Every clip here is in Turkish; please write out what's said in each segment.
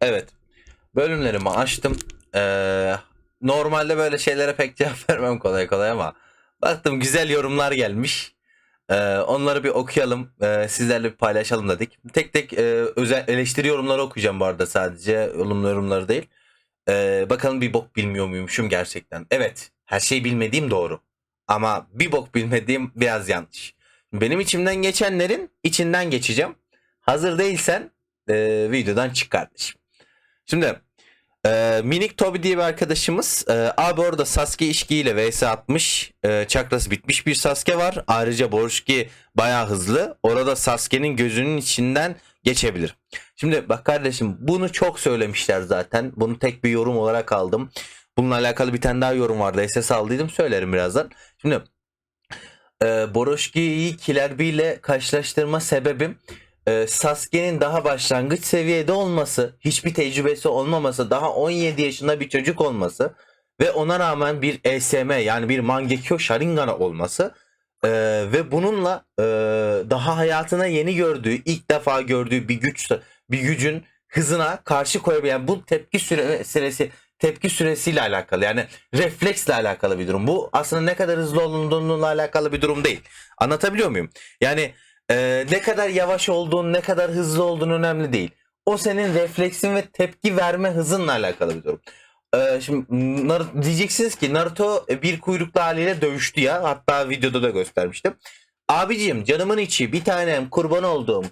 Evet. Bölümlerimi açtım. Ee, normalde böyle şeylere pek cevap vermem kolay kolay ama baktım güzel yorumlar gelmiş. Ee, onları bir okuyalım. Ee, sizlerle bir paylaşalım dedik. Tek tek e, özel eleştiri yorumları okuyacağım bu arada sadece. Olumlu yorumları değil. Ee, bakalım bir bok bilmiyor muymuşum gerçekten. Evet. Her şeyi bilmediğim doğru. Ama bir bok bilmediğim biraz yanlış. Benim içimden geçenlerin içinden geçeceğim. Hazır değilsen e, videodan çık kardeşim. Şimdi e, Minik Toby diye bir arkadaşımız e, abi orada Sasuke işkiyle vs atmış. E, çakrası bitmiş bir Sasuke var. Ayrıca Borushki bayağı hızlı. Orada Sasuke'nin gözünün içinden geçebilir. Şimdi bak kardeşim bunu çok söylemişler zaten. Bunu tek bir yorum olarak aldım. Bununla alakalı bir tane daha yorum vardı. SS aldıydım söylerim birazdan. Şimdi e, Borushki'yi Killer Bee ile karşılaştırma sebebim e, Sasuke'nin daha başlangıç seviyede olması, hiçbir tecrübesi olmaması, daha 17 yaşında bir çocuk olması ve ona rağmen bir ESM yani bir Mangekyo Sharingan olması e, ve bununla e, daha hayatına yeni gördüğü, ilk defa gördüğü bir güç bir gücün hızına karşı koyabilen bu tepki süre, süresi tepki süresiyle alakalı yani refleksle alakalı bir durum. Bu aslında ne kadar hızlı olunduğunla alakalı bir durum değil. Anlatabiliyor muyum? Yani ee, ne kadar yavaş olduğun, ne kadar hızlı olduğun önemli değil. O senin refleksin ve tepki verme hızınla alakalı bir durum. Ee, şimdi Nar- diyeceksiniz ki Naruto bir kuyruklu haliyle dövüştü ya. Hatta videoda da göstermiştim. Abicim canımın içi bir tanem kurban olduğum.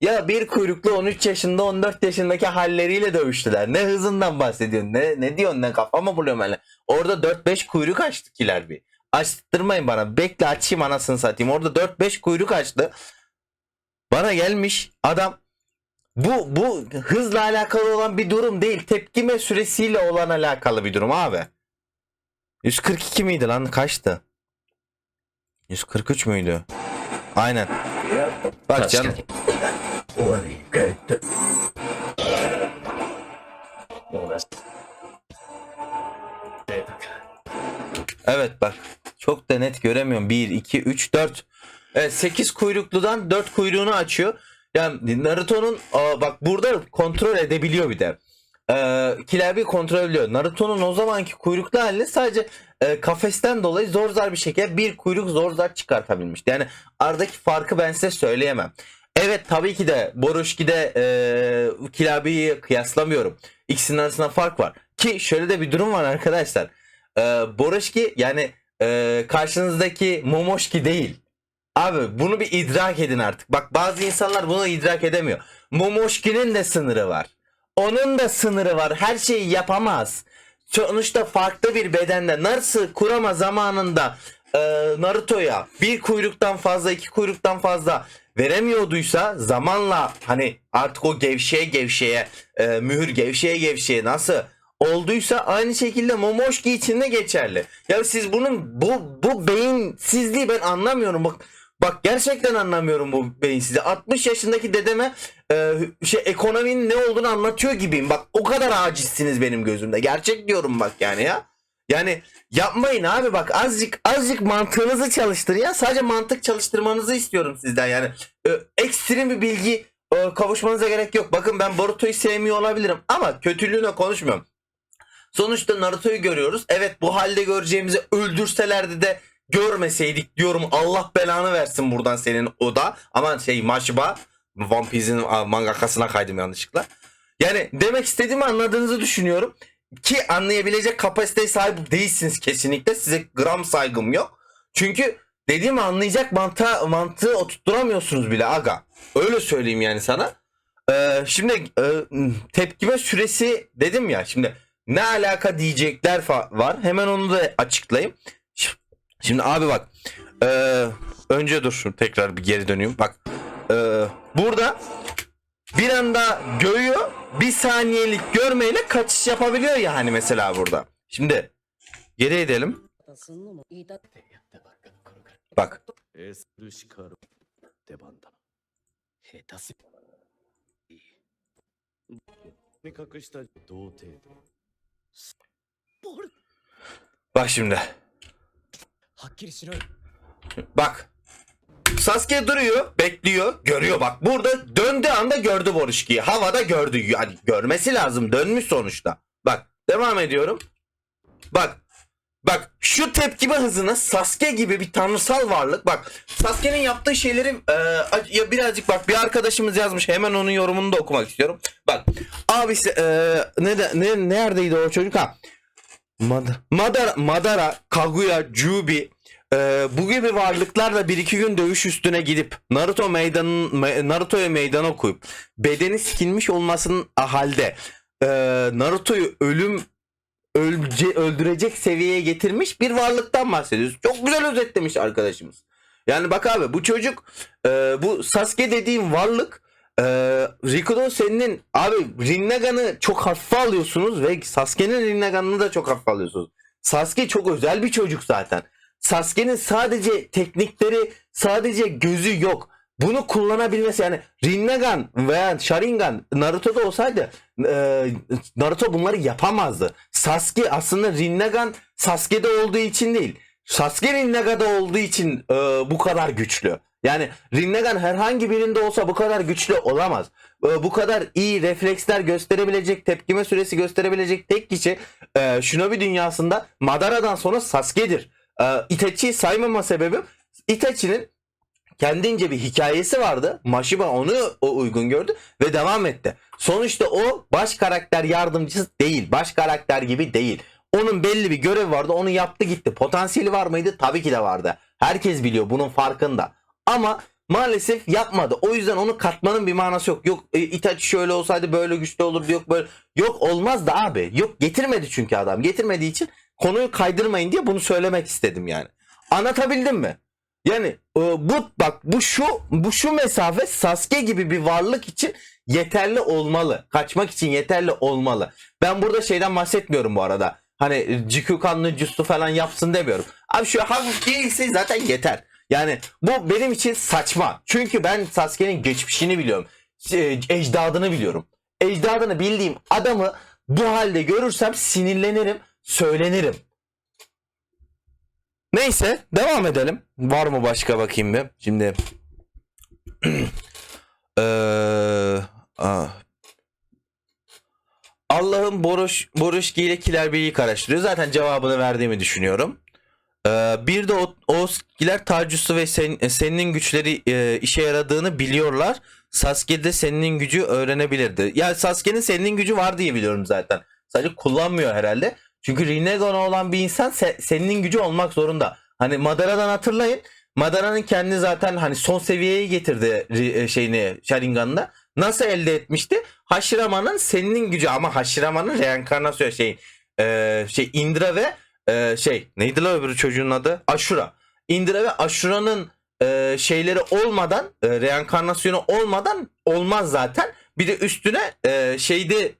Ya bir kuyruklu 13 yaşında 14 yaşındaki halleriyle dövüştüler. Ne hızından bahsediyorsun? Ne, ne diyorsun? Ne kafama buluyorum ben. Orada 4-5 kuyruk açtı kiler bir. Açtırmayın bana. Bekle açayım anasını satayım. Orada 4-5 kuyruk açtı. Bana gelmiş adam bu bu hızla alakalı olan bir durum değil. Tepkime süresiyle olan alakalı bir durum abi. 142 miydi lan? Kaçtı? 143 müydü? Aynen. Bak canım. Evet bak. Çok da net göremiyorum. 1, 2, 3, 4. Evet 8 kuyrukludan 4 kuyruğunu açıyor. Yani Naruto'nun bak burada kontrol edebiliyor bir de. Ee, Kilabi kontrol ediyor. Naruto'nun o zamanki kuyruklu halini sadece e, kafesten dolayı zor zar bir şekilde bir kuyruk zor zar çıkartabilmişti. Yani aradaki farkı ben size söyleyemem. Evet tabii ki de Borushki'de e, Kilabi'yi kıyaslamıyorum. İkisinin arasında fark var. Ki şöyle de bir durum var arkadaşlar. E, Borushki yani e, karşınızdaki Momoshki değil. Abi bunu bir idrak edin artık. Bak bazı insanlar bunu idrak edemiyor. Momoshki'nin de sınırı var. Onun da sınırı var. Her şeyi yapamaz. Sonuçta farklı bir bedende nasıl kurama zamanında e, Naruto'ya bir kuyruktan fazla iki kuyruktan fazla veremiyorduysa zamanla hani artık o gevşeye gevşeye e, mühür gevşeye gevşeye nasıl olduysa aynı şekilde Momoshki için de geçerli. Ya siz bunun bu bu beyinsizliği ben anlamıyorum. Bak bak gerçekten anlamıyorum bu beyinsizliği. 60 yaşındaki dedeme e, şey ekonominin ne olduğunu anlatıyor gibiyim. Bak o kadar acizsiniz benim gözümde. Gerçek diyorum bak yani ya. Yani yapmayın abi bak azıcık azıcık mantığınızı çalıştırın ya. Sadece mantık çalıştırmanızı istiyorum sizden yani. E, ekstrem bir bilgi e, kavuşmanıza gerek yok. Bakın ben Boruto'yu sevmiyor olabilirim ama kötülüğüne konuşmuyorum. Sonuçta Naruto'yu görüyoruz. Evet bu halde göreceğimizi öldürselerdi de görmeseydik diyorum. Allah belanı versin buradan senin o da. Ama şey Mashiba One Piece'in mangakasına kaydım yanlışlıkla. Yani demek istediğimi anladığınızı düşünüyorum. Ki anlayabilecek kapasiteye sahip değilsiniz kesinlikle. Size gram saygım yok. Çünkü dediğimi anlayacak mantığı, mantığı oturtturamıyorsunuz bile aga. Öyle söyleyeyim yani sana. Ee, şimdi e, tepkime süresi dedim ya şimdi ne alaka diyecekler var. Hemen onu da açıklayayım. Şimdi abi bak. Ee, önce dur şunu tekrar bir geri döneyim. Bak. Ee, burada bir anda göğü bir saniyelik görmeyle kaçış yapabiliyor ya hani mesela burada. Şimdi geri edelim. Bak. Bak şimdi. Bak. Sasuke duruyor, bekliyor, görüyor bak. Burada döndüğü anda gördü Boruşki'yi. Havada gördü. Yani görmesi lazım. Dönmüş sonuçta. Bak, devam ediyorum. Bak. Bak şu tepkime hızını Sasuke gibi bir tanrısal varlık bak Sasuke'nin yaptığı şeyleri e, ya birazcık bak bir arkadaşımız yazmış hemen onun yorumunu da okumak istiyorum. Bak abisi e, ne ne neredeydi o çocuk ha? Madara, Madara, Madara Kaguya, Jubi e, bu gibi varlıklarla bir iki gün dövüş üstüne gidip Naruto meydanın me- Naruto'ya meydan okuyup bedeni sikilmiş olmasının halde e, Naruto'yu ölüm ölce, öldürecek seviyeye getirmiş bir varlıktan bahsediyoruz. Çok güzel özetlemiş arkadaşımız. Yani bak abi bu çocuk e, bu Sasuke dediğim varlık e, Rikudo senin abi Rinnegan'ı çok hafife alıyorsunuz ve Sasuke'nin Rinnegan'ını da çok hafife alıyorsunuz. Sasuke çok özel bir çocuk zaten. Sasuke'nin sadece teknikleri sadece gözü yok. Bunu kullanabilmesi yani Rinnegan veya Sharingan Naruto'da olsaydı e, Naruto bunları yapamazdı. Sasuke aslında Rinnegan Sasuke'de olduğu için değil. Sasuke Rinnegan'da olduğu için e, bu kadar güçlü. Yani Rinnegan herhangi birinde olsa bu kadar güçlü olamaz. E, bu kadar iyi refleksler gösterebilecek, tepkime süresi gösterebilecek tek kişi e, Shinobi dünyasında Madara'dan sonra Sasuke'dir. E, Itachi'yi saymama sebebim Itachi'nin kendince bir hikayesi vardı. Mashiba onu o uygun gördü ve devam etti. Sonuçta o baş karakter yardımcısı değil. Baş karakter gibi değil. Onun belli bir görevi vardı. Onu yaptı gitti. Potansiyeli var mıydı? Tabii ki de vardı. Herkes biliyor bunun farkında. Ama maalesef yapmadı. O yüzden onu katmanın bir manası yok. Yok e, Itachi şöyle olsaydı böyle güçlü olurdu. Yok böyle. Yok olmaz da abi. Yok getirmedi çünkü adam. Getirmediği için konuyu kaydırmayın diye bunu söylemek istedim yani. Anlatabildim mi? Yani e, bu bak bu şu bu şu mesafe Sasuke gibi bir varlık için yeterli olmalı. Kaçmak için yeterli olmalı. Ben burada şeyden bahsetmiyorum bu arada. Hani Jikukanlı Justu falan yapsın demiyorum. Abi şu hafif değilse zaten yeter. Yani bu benim için saçma. Çünkü ben Sasuke'nin geçmişini biliyorum. E, Ecdadını biliyorum. Ecdadını bildiğim adamı bu halde görürsem sinirlenirim, söylenirim. Neyse devam edelim. Var mı başka bakayım bir. Şimdi Eee, ah. Allah'ın Boruş, Boruşki ile Kiler Bey'i karıştırıyor. Zaten cevabını verdiğimi düşünüyorum. Ee, bir de o, Oskiler Tarcusu ve sen, senin güçleri e, işe yaradığını biliyorlar. Sasuke de senin gücü öğrenebilirdi. Ya Sasuke'nin senin gücü var diye biliyorum zaten. Sadece kullanmıyor herhalde. Çünkü Rinnegan olan bir insan se- senin gücü olmak zorunda. Hani Madara'dan hatırlayın. Madara'nın kendi zaten hani son seviyeye getirdi e, şeyini Sharingan'da. Nasıl elde etmişti? Hashirama'nın senin gücü ama Hashirama'nın reenkarnasyon şey e, şey Indra ve e, şey neydi la öbürü çocuğun adı? Ashura. Indra ve Ashura'nın e, şeyleri olmadan e, reenkarnasyonu olmadan olmaz zaten. Bir de üstüne e, şeydi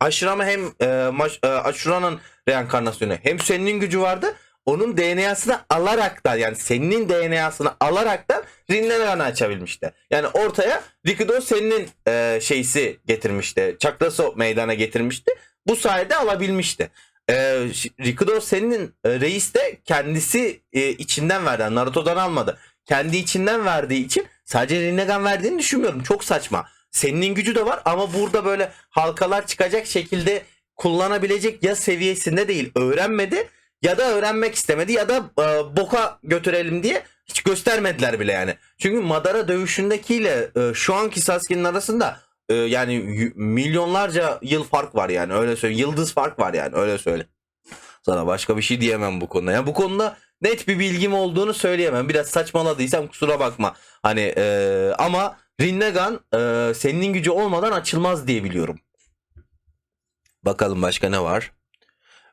Ashurama hem e, e, Ashura'nın reenkarnasyonu hem senin gücü vardı. Onun DNA'sını alarak da yani senin DNA'sını alarak da Rinnegan'ı açabilmişti. Yani ortaya Rikido senin e, şeysi getirmişti. Çakrası meydana getirmişti. Bu sayede alabilmişti. E, Rikido senin e, reis de kendisi e, içinden verdi. Naruto'dan almadı. Kendi içinden verdiği için sadece Rinnegan verdiğini düşünmüyorum. Çok saçma. Senin gücü de var ama burada böyle halkalar çıkacak şekilde kullanabilecek ya seviyesinde değil öğrenmedi ya da öğrenmek istemedi ya da e, boka götürelim diye hiç göstermediler bile yani. Çünkü Madara dövüşündekiyle e, şu anki Sasuke'nin arasında e, yani milyonlarca yıl fark var yani öyle söyle yıldız fark var yani öyle söyle. Sana başka bir şey diyemem bu konuda. Yani bu konuda net bir bilgim olduğunu söyleyemem. Biraz saçmaladıysam kusura bakma. Hani e, ama Rinnegan e, senin gücü olmadan açılmaz diye biliyorum. Bakalım başka ne var?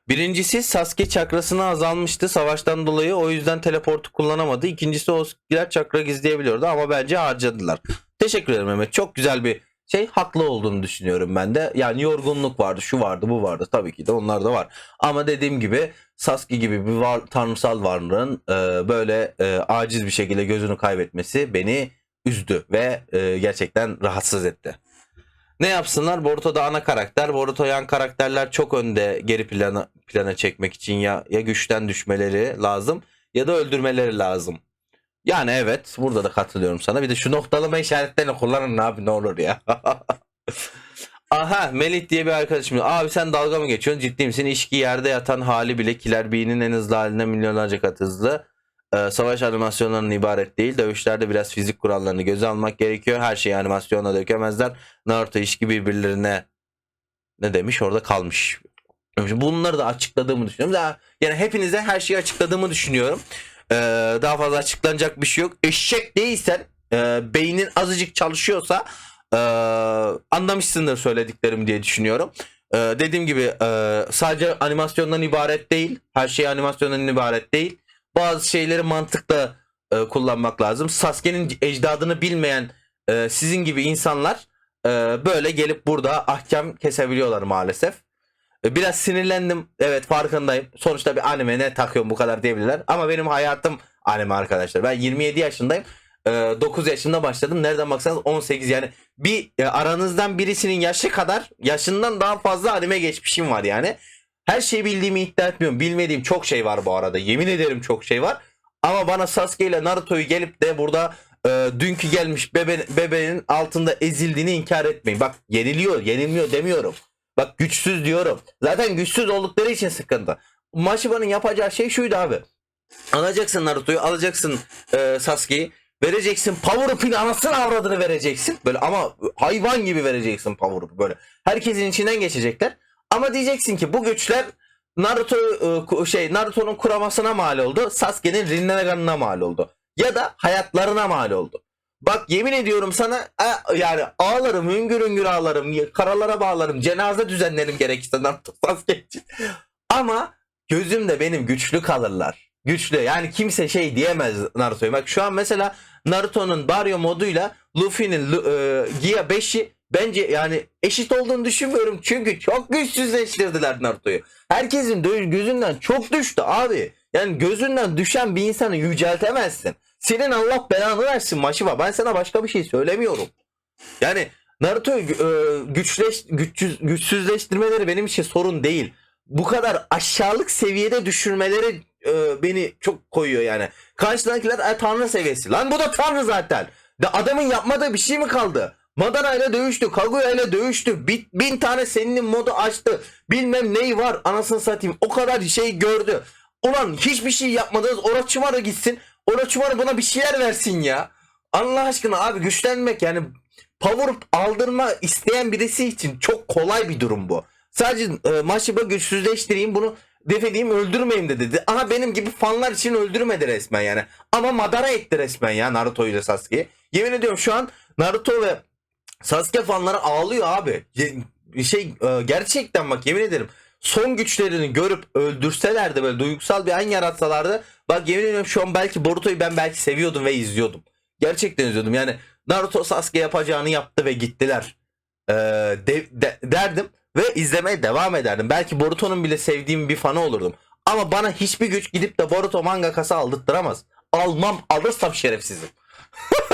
Birincisi Sasuke çakrasını azalmıştı savaştan dolayı o yüzden teleportu kullanamadı. İkincisi Oskiler çakra gizleyebiliyordu ama bence harcadılar. Teşekkür ederim Mehmet. Çok güzel bir şey haklı olduğunu düşünüyorum ben de. Yani yorgunluk vardı, şu vardı, bu vardı. Tabii ki de onlar da var. Ama dediğim gibi Sasuke gibi bir var, tanrısal varlığın e, böyle e, aciz bir şekilde gözünü kaybetmesi beni üzdü ve e, gerçekten rahatsız etti. Ne yapsınlar? Boruto'da ana karakter. Boruto yan karakterler çok önde geri plana, plana çekmek için ya ya güçten düşmeleri lazım ya da öldürmeleri lazım. Yani evet burada da katılıyorum sana. Bir de şu noktalama işaretlerini kullanın abi ne olur ya. Aha Melih diye bir arkadaşım. Abi sen dalga mı geçiyorsun? Ciddi misin? İşki yerde yatan hali bile Killer Bee'nin en hızlı haline milyonlarca kat hızlı. Ee, savaş animasyonlarından ibaret değil. Dövüşlerde biraz fizik kurallarını göze almak gerekiyor. Her şeyi animasyona dökemezler. Naruto işki birbirlerine ne demiş orada kalmış. Bunları da açıkladığımı düşünüyorum. Daha, yani hepinize her şeyi açıkladığımı düşünüyorum. Ee, daha fazla açıklanacak bir şey yok. Eşek değilsen e, beynin azıcık çalışıyorsa e, anlamışsındır söylediklerim diye düşünüyorum. E, dediğim gibi e, sadece animasyondan ibaret değil. Her şey animasyondan ibaret değil. Bazı şeyleri mantıkla e, kullanmak lazım. Sasuke'nin ecdadını bilmeyen e, sizin gibi insanlar e, böyle gelip burada ahkam kesebiliyorlar maalesef. E, Biraz sinirlendim. Evet farkındayım. Sonuçta bir anime ne takıyorum bu kadar diyebilirler. Ama benim hayatım anime arkadaşlar. Ben 27 yaşındayım. E, 9 yaşında başladım. Nereden baksanız 18 yani bir e, aranızdan birisinin yaşı kadar yaşından daha fazla anime geçmişim var yani. Her şeyi bildiğimi iddia etmiyorum. Bilmediğim çok şey var bu arada. Yemin ederim çok şey var. Ama bana Sasuke ile Naruto'yu gelip de burada e, dünkü gelmiş bebe, bebeğin altında ezildiğini inkar etmeyin. Bak yeniliyor, yenilmiyor demiyorum. Bak güçsüz diyorum. Zaten güçsüz oldukları için sıkıntı. Mashiba'nın yapacağı şey şuydu abi. Alacaksın Naruto'yu, alacaksın e, Sasuke'yi. Vereceksin Power Up'in anasını avradını vereceksin. Böyle ama hayvan gibi vereceksin Power Up'u böyle. Herkesin içinden geçecekler. Ama diyeceksin ki bu güçler Naruto e, şey Naruto'nun kuramasına mal oldu. Sasuke'nin Rinnegan'ına mal oldu. Ya da hayatlarına mal oldu. Bak yemin ediyorum sana e, yani ağlarım hüngür hüngür ağlarım karalara bağlarım cenaze düzenlerim gerekirse için. Ama gözümde benim güçlü kalırlar. Güçlü yani kimse şey diyemez Naruto'ya. Bak şu an mesela Naruto'nun Baryo moduyla Luffy'nin Lu- e, Gia 5'i bence yani eşit olduğunu düşünmüyorum. Çünkü çok güçsüzleştirdiler Naruto'yu. Herkesin gözünden çok düştü abi. Yani gözünden düşen bir insanı yüceltemezsin. Senin Allah belanı versin Maşiba. Ben sana başka bir şey söylemiyorum. Yani Naruto'yu e, güçleş, güçsüz, güçsüzleştirmeleri benim için sorun değil. Bu kadar aşağılık seviyede düşürmeleri e, beni çok koyuyor yani. Karşıdakiler e, tanrı seviyesi. Lan bu da tanrı zaten. De adamın yapmadığı bir şey mi kaldı? Madara ile dövüştü, Kaguya ile dövüştü. Bin, bin tane senin modu açtı. Bilmem neyi var anasını satayım. O kadar şey gördü. Ulan hiçbir şey yapmadınız. Orochimaru gitsin. Orochimaru buna bir şeyler versin ya. Allah aşkına abi güçlenmek yani power aldırma isteyen birisi için çok kolay bir durum bu. Sadece e, Mashiba güçsüzleştireyim bunu defedeyim öldürmeyeyim de dedi. Aha benim gibi fanlar için öldürmedi resmen yani. Ama Madara etti resmen ya Naruto ile Sasuke'yi. Yemin ediyorum şu an Naruto ve Sasuke fanları ağlıyor abi. Şey e, gerçekten bak yemin ederim son güçlerini görüp öldürselerdi böyle duygusal bir an yaratsalardı bak yemin ediyorum şu an belki Boruto'yu ben belki seviyordum ve izliyordum. Gerçekten izliyordum yani Naruto Sasuke yapacağını yaptı ve gittiler. Ee, de- de- derdim ve izlemeye devam ederdim. Belki Boruto'nun bile sevdiğim bir fanı olurdum. Ama bana hiçbir güç gidip de Boruto mangakası aldırttıramaz. Almam alırsam şerefsizim.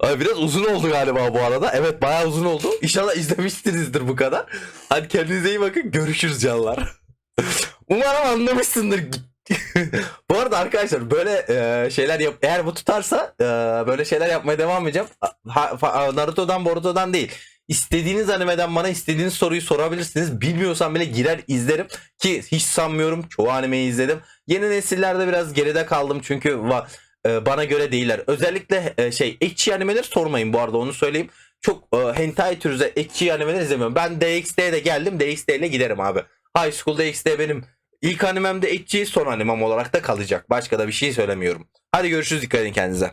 Ay biraz uzun oldu galiba bu arada. Evet bayağı uzun oldu. İnşallah izlemişsinizdir bu kadar. Hadi kendinize iyi bakın. Görüşürüz canlar. Umarım anlamışsındır. bu arada arkadaşlar böyle e, şeyler yap eğer bu tutarsa e, böyle şeyler yapmaya devam edeceğim. Ha- Naruto'dan Boruto'dan değil. İstediğiniz animeden bana istediğiniz soruyu sorabilirsiniz. Bilmiyorsam bile girer izlerim ki hiç sanmıyorum. Çoğu animeyi izledim. Yeni nesillerde biraz geride kaldım çünkü va- e, bana göre değiller. Özellikle e, şey ecchi animeleri sormayın bu arada onu söyleyeyim. Çok e, hentai türü ecchi animeler izlemiyorum. Ben DxD'ye de geldim. DxD giderim abi. High School DxD benim ilk animem de ecchi son animem olarak da kalacak. Başka da bir şey söylemiyorum. Hadi görüşürüz dikkat edin kendinize.